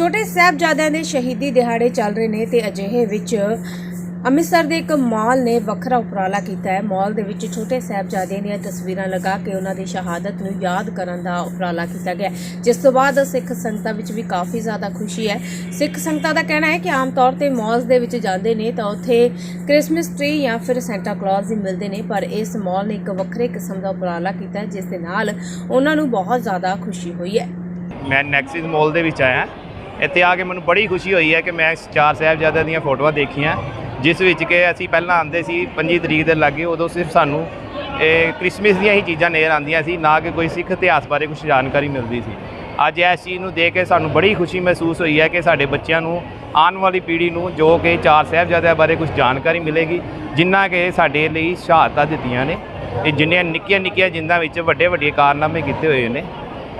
ਛੋਟੇ ਸਾਹਿਬਜ਼ਾਦਿਆਂ ਦੇ ਸ਼ਹੀਦੀ ਦਿਹਾੜੇ ਚੱਲ ਰਹੇ ਨੇ ਤੇ ਅਜਿਹੇ ਵਿੱਚ ਅੰਮ੍ਰਿਤਸਰ ਦੇ ਇੱਕ ਮਾਲ ਨੇ ਵੱਖਰਾ ਉਪਰਾਲਾ ਕੀਤਾ ਹੈ। ਮਾਲ ਦੇ ਵਿੱਚ ਛੋਟੇ ਸਾਹਿਬਜ਼ਾਦਿਆਂ ਦੀਆਂ ਤਸਵੀਰਾਂ ਲਗਾ ਕੇ ਉਹਨਾਂ ਦੀ ਸ਼ਹਾਦਤ ਨੂੰ ਯਾਦ ਕਰਨ ਦਾ ਉਪਰਾਲਾ ਕੀਤਾ ਗਿਆ ਜਿਸ ਤੋਂ ਬਾਅਦ ਸਿੱਖ ਸੰਗਤਾਂ ਵਿੱਚ ਵੀ ਕਾਫੀ ਜ਼ਿਆਦਾ ਖੁਸ਼ੀ ਹੈ। ਸਿੱਖ ਸੰਗਤਾਂ ਦਾ ਕਹਿਣਾ ਹੈ ਕਿ ਆਮ ਤੌਰ ਤੇ ਮਾਲਸ ਦੇ ਵਿੱਚ ਜਾਂਦੇ ਨੇ ਤਾਂ ਉੱਥੇ ਕ੍ਰਿਸਮਸ ਟ੍ਰੀ ਜਾਂ ਫਿਰ ਸੈਂਟਾ ਕਲੌਜ਼ ਹੀ ਮਿਲਦੇ ਨੇ, ਪਰ ਇਸ ਮਾਲ ਨੇ ਇੱਕ ਵੱਖਰੇ ਕਿਸਮ ਦਾ ਉਪਰਾਲਾ ਕੀਤਾ ਜਿਸ ਦੇ ਨਾਲ ਉਹਨਾਂ ਨੂੰ ਬਹੁਤ ਜ਼ਿਆਦਾ ਖੁਸ਼ੀ ਹੋਈ ਹੈ। ਮੈਂ ਨੈਕਸਿਸ ਮਾਲ ਦੇ ਵਿੱਚ ਆਇਆ। ਇੱਥੇ ਆ ਕੇ ਮੈਨੂੰ ਬੜੀ ਖੁਸ਼ੀ ਹੋਈ ਹੈ ਕਿ ਮੈਂ ਚਾਰ ਸਾਹਿਬਜ਼ਾਦਿਆਂ ਦੀਆਂ ਫੋਟੋਆਂ ਦੇਖੀਆਂ, ਜਿਸ ਵਿੱਚ ਕਿ ਅਸੀਂ ਪਹਿਲਾਂ ਆਂਦੇ ਸੀ 25 ਤਰੀਕ ਦੇ ਲਾਗੇ, ਉਦੋਂ ਸਿਰਫ ਸਾਨੂੰ ਇਹ ਕ੍ਰਿਸਮਸ ਦੀਆਂ ਹੀ ਚੀਜ਼ਾਂ ਨਜ਼ਰ ਆਉਂਦੀਆਂ ਸੀ, ਨਾ ਕਿ ਕੋਈ ਸਿੱਖ ਇਤਿਹਾਸ ਬਾਰੇ ਕੁਝ ਜਾਣਕਾਰੀ ਮਿਲਦੀ ਸੀ। ਅੱਜ ਇਸ ਚੀਜ਼ ਨੂੰ ਦੇਖ ਕੇ ਸਾਨੂੰ ਬੜੀ ਖੁਸ਼ੀ ਮਹਿਸੂਸ ਹੋਈ ਹੈ ਕਿ ਸਾਡੇ ਬੱਚਿਆਂ ਨੂੰ, ਆਉਣ ਵਾਲੀ ਪੀੜ੍ਹੀ ਨੂੰ ਜੋ ਕਿ ਚਾਰ ਸਾਹਿਬਜ਼ਾਦਿਆਂ ਬਾਰੇ ਕੁਝ ਜਾਣਕਾਰੀ ਮਿਲੇਗੀ ਜਿਨ੍ਹਾਂ ਕਿ ਸਾਡੇ ਲਈ ਸ਼ਹਾਦਤਾਂ ਦਿੱਤੀਆਂ ਨੇ। ਇਹ ਜਿੰਨੀਆਂ ਨਿੱਕੀਆਂ ਨਿੱਕੀਆਂ ਜਿੰਦਾਂ ਵਿੱਚ ਵੱਡੇ ਵੱਡੇ ਕਾਰਨਾਮੇ ਕੀਤੇ ਹੋਏ ਨੇ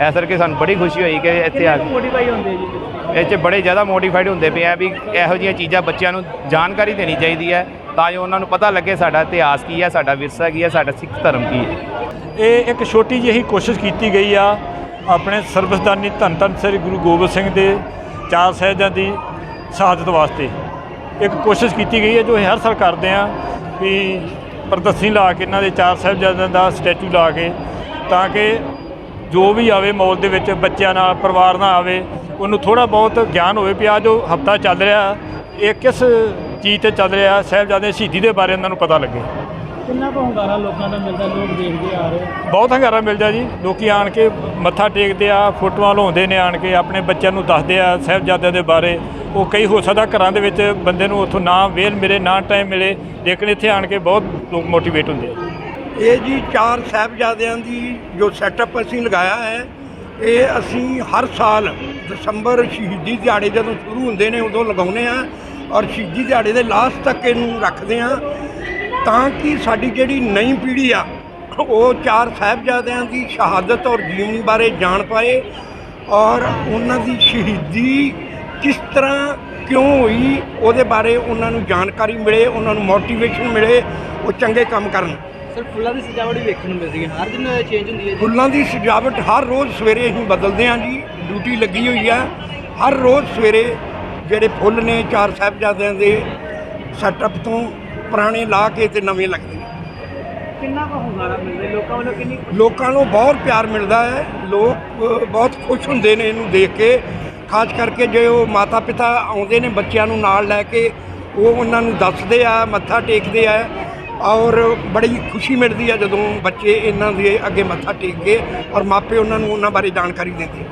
ਇਸ ਕਰਕੇ ਸਾਨੂੰ ਬੜੀ ਖੁਸ਼ੀ ਹੋਈ ਕਿ ਇੱਥੇ ਆ ਕੇ ਮੋਡੀਫਾਈ ਹੁੰਦੇ ਜੀ ਇਹ 'ਚ ਬੜੇ ਜ਼ਿਆਦਾ ਮੋਡੀਫਾਈਡ ਹੁੰਦੇ ਪਏ ਆ ਵੀ ਇਹੋ ਜਿਹੀਆਂ ਚੀਜ਼ਾਂ ਬੱਚਿਆਂ ਨੂੰ ਜਾਣਕਾਰੀ ਦੇਣੀ ਚਾਹੀਦੀ ਹੈ ਤਾਂ ਜੋ ਉਹਨਾਂ ਨੂੰ ਪਤਾ ਲੱਗੇ ਸਾਡਾ ਇਤਿਹਾਸ ਕੀ ਹੈ ਸਾਡਾ ਵਿਰਸਾ ਕੀ ਹੈ ਸਾਡਾ ਸਿੱਖ ਧਰਮ ਕੀ ਹੈ। ਇਹ ਇੱਕ ਛੋਟੀ ਜਿਹੀ ਕੋਸ਼ਿਸ਼ ਕੀਤੀ ਗਈ ਆ ਆਪਣੇ ਸਰਬਸਦਾਨੀ ਧੰਨ ਧੰਨ ਸ੍ਰੀ ਗੁਰੂ ਗੋਬਿੰਦ ਸਿੰਘ ਦੇ ਚਾਰ ਸਾਹਿਬਜ਼ਾਦਿਆਂ ਦੀ ਸ਼ਹਾਦਤ ਵਾਸਤੇ। ਇੱਕ ਕੋਸ਼ਿਸ਼ ਕੀਤੀ ਗਈ ਹੈ ਜੋ ਹਰ ਸਾਲ ਕਰਦੇ ਆ ਵੀ ਪ੍ਰਦਰਸ਼ਨੀ ਲਾ ਕੇ ਇਹਨਾਂ ਦੇ ਚਾਰ ਸਾਹਿਬਜ਼ਾਦਿਆਂ ਦਾ ਸਟੈਚੂ ਲਾ ਕੇ ਤਾਂ ਕਿ ਜੋ ਵੀ ਆਵੇ ਮੌਲ ਦੇ ਵਿੱਚ ਬੱਚਿਆਂ ਨਾਲ ਪਰਿਵਾਰ ਨਾਲ ਆਵੇ ਉਹਨੂੰ ਥੋੜਾ ਬਹੁਤ ਗਿਆਨ ਹੋਵੇ ਵੀ ਆ ਜੋ ਹਫਤਾ ਚੱਲ ਰਿਹਾ ਇਹ ਕਿਸ ਚੀਜ਼ ਤੇ ਚੱਲ ਰਿਹਾ ਸਾਹਿਬਜ਼ਾਦੇ ਸ਼ਹੀਦੀ ਦੇ ਬਾਰੇ ਉਹਨਾਂ ਨੂੰ ਪਤਾ ਲੱਗੇ। ਕਿੰਨਾ ਕੁ ਹੁੰਗਾਰਾ ਲੋਕਾਂ ਦਾ ਮਿਲਦਾ ਲੋਕ ਦੇਖਦੇ ਆ ਰਹੇ? ਬਹੁਤ ਹੰਗਾਰਾ ਮਿਲਦਾ ਜੀ। ਲੋਕੀ ਆਣ ਕੇ ਮੱਥਾ ਟੇਕਦੇ ਆ ਫੋਟੋਆਂ ਲਾਉਂਦੇ ਨੇ ਆਣ ਕੇ ਆਪਣੇ ਬੱਚਿਆਂ ਨੂੰ ਦੱਸਦੇ ਆ ਸਾਹਿਬਜ਼ਾਦਿਆਂ ਦੇ ਬਾਰੇ। ਉਹ ਕਈ ਹੋ ਸਕਦਾ ਘਰਾਂ ਦੇ ਵਿੱਚ ਬੰਦੇ ਨੂੰ ਉੱਥੋਂ ਨਾ ਵੇਲ ਮਿਲੇ ਨਾ ਟਾਈਮ ਮਿਲੇ ਲੇਕਿਨ ਇੱਥੇ ਆਣ ਕੇ ਬਹੁਤ ਲੋਕ ਮੋਟੀਵੇਟ ਹੁੰਦੇ ਆ। ਇਹ ਜੀ ਚਾਰ ਸਾਹਿਬਜ਼ਾਦਿਆਂ ਦੀ ਜੋ ਸੈਟਅਪ ਅਸੀਂ ਲਗਾਇਆ ਹੈ, ਇਹ ਅਸੀਂ ਹਰ ਸਾਲ ਦਸੰਬਰ ਸ਼ਹੀਦੀ ਦਿਹਾੜੇ ਜਦੋਂ ਸ਼ੁਰੂ ਹੁੰਦੇ ਨੇ, ਉਦੋਂ ਲਗਾਉਂਦੇ ਆ ਔਰ ਸ਼ਹੀਦੀ ਦਿਹਾੜੇ ਦੇ ਲਾਸਟ ਤੱਕ ਇਹਨੂੰ ਰੱਖਦੇ ਆ ਤਾਂ ਕਿ ਸਾਡੀ ਜਿਹੜੀ ਨਈ ਪੀੜ੍ਹੀ ਆ, ਉਹ ਚਾਰ ਸਾਹਿਬਜ਼ਾਦਿਆਂ ਦੀ ਸ਼ਹਾਦਤ ਔਰ ਜੀਵਨੀ ਬਾਰੇ ਜਾਣ ਪਾਏ ਔਰ ਉਹਨਾਂ ਦੀ ਸ਼ਹੀਦੀ ਕਿਸ ਤਰ੍ਹਾਂ ਕਿਉਂ ਹੋਈ, ਉਹਦੇ ਬਾਰੇ ਉਹਨਾਂ ਨੂੰ ਜਾਣਕਾਰੀ ਮਿਲੇ, ਉਹਨਾਂ ਨੂੰ ਮੋਟੀਵੇਸ਼ਨ ਮਿਲੇ, ਉਹ ਚੰਗੇ ਕੰਮ ਕਰਨ। ਸਰ ਫੁੱਲਾਂ ਦੀ ਸਜਾਵਟ ਵੀ ਵੇਖਣ ਨੂੰ ਮਿਲਦੀ ਹੈ। ਹਰ ਦਿਨ ਚੇਂਜ ਹੁੰਦੀ ਹੈ ਜੀ। ਫੁੱਲਾਂ ਦੀ ਸਜਾਵਟ ਹਰ ਰੋਜ਼ ਸਵੇਰੇ ਅਸੀਂ ਬਦਲਦੇ ਹਾਂ ਜੀ। ਡਿਊਟੀ ਲੱਗੀ ਹੋਈ ਆ। ਹਰ ਰੋਜ਼ ਸਵੇਰੇ ਜਿਹੜੇ ਫੁੱਲ ਨੇ ਚਾਰ ਸਾਹਿਬਜ਼ਾਦਿਆਂ ਦੇ ਸੈਟਅਪ ਤੋਂ ਪੁਰਾਣੇ ਲਾ ਕੇ ਤੇ ਨਵੇਂ ਲੱਗਦੇ ਨੇ। ਕਿੰਨਾ ਕੁ ਹੁੰਗਾਰਾ ਮਿਲਦਾ ਹੈ? ਲੋਕਾਂ ਵੱਲੋਂ ਕਿੰਨੀ ਲੋਕਾਂ ਨੂੰ ਬਹੁਤ ਪਿਆਰ ਮਿਲਦਾ ਹੈ। ਲੋਕ ਅ, ਬਹੁਤ ਖੁਸ਼ ਹੁੰਦੇ ਨੇ ਇਹਨੂੰ ਦੇਖ ਕੇ। ਖਾਸ ਕਰਕੇ ਜੇ ਉਹ ਮਾਤਾ ਪਿਤਾ ਆਉਂਦੇ ਨੇ ਬੱਚਿਆਂ ਨੂੰ ਨਾਲ ਲੈ ਕੇ ਉਹ ਉਹਨਾਂ ਨੂੰ ਦੱਸਦੇ ਆ ਮੱਥਾ ਟੇਕਦੇ ਆ। ਔਰ ਬੜੀ ਖੁਸ਼ੀ ਮਿਲਦੀ ਆ ਜਦੋਂ ਬੱਚੇ ਇਹਨਾਂ ਦੇ ਅੱਗੇ ਮੱਥਾ ਟੇਕ ਕੇ ਔਰ ਮਾਪੇ ਉਹਨਾਂ ਨੂੰ ਉਹਨਾਂ ਬਾਰੇ ਜਾਣਕਾਰੀ ਦਿੰਦੇ